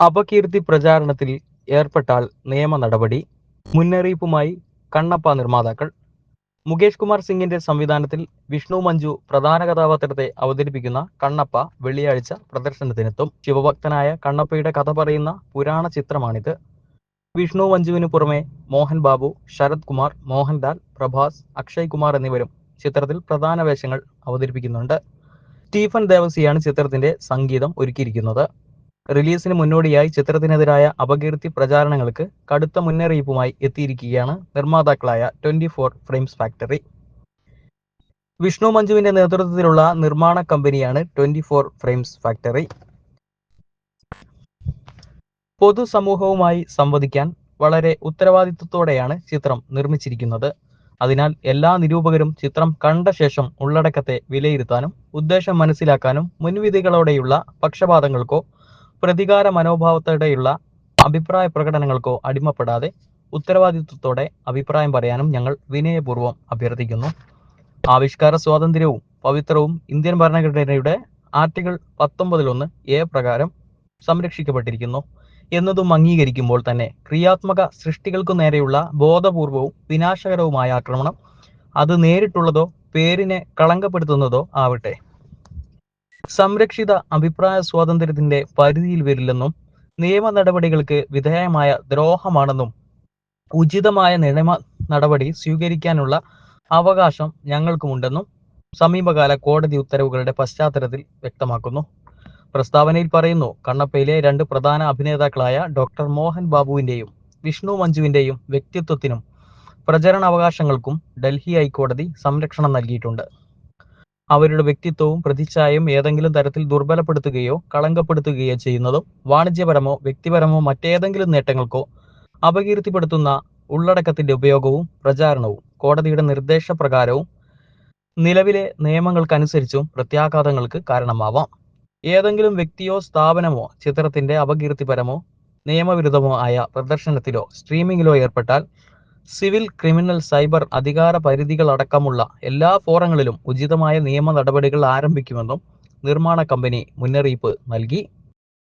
അപകീർത്തി പ്രചാരണത്തിൽ ഏർപ്പെട്ടാൽ നിയമ നടപടി മുന്നറിയിപ്പുമായി കണ്ണപ്പ നിർമ്മാതാക്കൾ. മുകേഷ് കുമാർ സിംഗിന്റെ സംവിധാനത്തിൽ വിഷ്ണു മഞ്ജു പ്രധാന കഥാപാത്രത്തെ അവതരിപ്പിക്കുന്ന കണ്ണപ്പ വെള്ളിയാഴ്ച പ്രദർശനത്തിനെത്തും. ശിവഭക്തനായ കണ്ണപ്പയുടെ കഥ പറയുന്ന പുരാണ ചിത്രമാണിത്. വിഷ്ണു മഞ്ജുവിന് പുറമെ മോഹൻ ബാബു ശരത് കുമാർ മോഹൻലാൽ പ്രഭാസ് അക്ഷയ് കുമാർ എന്നിവരും ചിത്രത്തിൽ പ്രധാന വേഷങ്ങൾ അവതരിപ്പിക്കുന്നുണ്ട്. സ്റ്റീഫൻ ദേവസിയാണ് ചിത്രത്തിന്റെ സംഗീതം ഒരുക്കിയിരിക്കുന്നത്. റിലീസിന് മുന്നോടിയായി ചിത്രത്തിനെതിരായ അപകീർത്തി പ്രചാരണങ്ങൾക്ക് കടുത്ത മുന്നറിയിപ്പുമായി എത്തിയിരിക്കുകയാണ് നിർമ്മാതാക്കളായ twenty four frames factory. Vishnu മഞ്ജുവിന്റെ നേതൃത്വത്തിലുള്ള നിർമ്മാണ കമ്പനിയാണ് ട്വന്റി ഫോർ ഫ്രെയിംസ് ഫാക്ടറി. പൊതുസമൂഹവുമായി സംവദിക്കാൻ വളരെ ഉത്തരവാദിത്വത്തോടെയാണ് ചിത്രം നിർമ്മിച്ചിരിക്കുന്നത്. അതിനാൽ എല്ലാ നിരൂപകരും ചിത്രം കണ്ട ശേഷം ഉള്ളടക്കത്തെ വിലയിരുത്താനും ഉദ്ദേശം മനസ്സിലാക്കാനും മുൻവിധികളോടെയുള്ള പക്ഷപാതങ്ങൾക്കോ പ്രതികാര മനോഭാവത്തോടെയുള്ള അഭിപ്രായ പ്രകടനങ്ങൾക്കോ അടിമപ്പെടാതെ ഉത്തരവാദിത്വത്തോടെ അഭിപ്രായം പറയാനും ഞങ്ങൾ വിനയപൂർവം അഭ്യർത്ഥിക്കുന്നു. ആവിഷ്കാര സ്വാതന്ത്ര്യവും പവിത്രവും ഇന്ത്യൻ ഭരണഘടനയുടെ ആർട്ടിക്കിൾ പത്തൊമ്പതിലൊന്ന് എ പ്രകാരം സംരക്ഷിക്കപ്പെട്ടിരിക്കുന്നു. എന്നതും അംഗീകരിക്കുമ്പോൾ തന്നെ ക്രിയാത്മക സൃഷ്ടികൾക്കു നേരെയുള്ള ബോധപൂർവവും വിനാശകരവുമായ ആക്രമണം അത് നേരിട്ടുള്ളതോ പേരിനെ കളങ്കപ്പെടുത്തുന്നതോ ആവട്ടെ. സംരക്ഷിത അഭിപ്രായ സ്വാതന്ത്ര്യത്തിന്റെ പരിധിയിൽ വരില്ലെന്നും നിയമ നടപടികൾക്ക് വിധേയമായ ദ്രോഹമാണെന്നും ഉചിതമായ നിയമ നടപടി സ്വീകരിക്കാനുള്ള അവകാശം ഞങ്ങൾക്കുമുണ്ടെന്നും സമീപകാല കോടതി ഉത്തരവുകളുടെ പശ്ചാത്തലത്തിൽ വ്യക്തമാക്കുന്നു. പ്രസ്താവനയിൽ പറയുന്നു കണ്ണപ്പയിലെ രണ്ട് പ്രധാന അഭിനേതാക്കളായ ഡോക്ടർ മോഹൻ ബാബുവിന്റെയും വിഷ്ണു മഞ്ജുവിന്റെയും വ്യക്തിത്വത്തിനും പ്രചരണാവകാശങ്ങൾക്കും ഡൽഹി ഹൈക്കോടതി സംരക്ഷണം നൽകിയിട്ടുണ്ട്. അവരുടെ വ്യക്തിത്വവും പ്രതിച്ഛായയും ഏതെങ്കിലും തരത്തിൽ ദുർബലപ്പെടുത്തുകയോ കളങ്കപ്പെടുത്തുകയോ ചെയ്യുന്നതും വാണിജ്യപരമോ വ്യക്തിപരമോ മറ്റേതെങ്കിലും നേട്ടങ്ങൾക്കോ അപകീർത്തിപ്പെടുത്തുന്ന ഉള്ളടക്കത്തിന്റെ ഉപയോഗവും പ്രചാരണവും കോടതിയുടെ നിർദ്ദേശപ്രകാരവും നിലവിലെ നിയമങ്ങൾക്കനുസരിച്ചും പ്രത്യാഘാതങ്ങൾക്ക് കാരണമാവാം. ഏതെങ്കിലും വ്യക്തിയോ സ്ഥാപനമോ ചിത്രത്തിന്റെ അപകീർത്തിപരമോ നിയമവിരുദ്ധമോ ആയ പ്രദർശനത്തിലോ സ്ട്രീമിംഗിലോ ഏർപ്പെട്ടാൽ സിവിൽ ക്രിമിനൽ സൈബർ അധികാര പരിധികളടക്കമുള്ള എല്ലാ ഫോറങ്ങളിലും ഉചിതമായ നിയമ നടപടികൾ ആരംഭിക്കുമെന്നും നിർമ്മാണ കമ്പനി മുന്നറിയിപ്പ് നൽകി.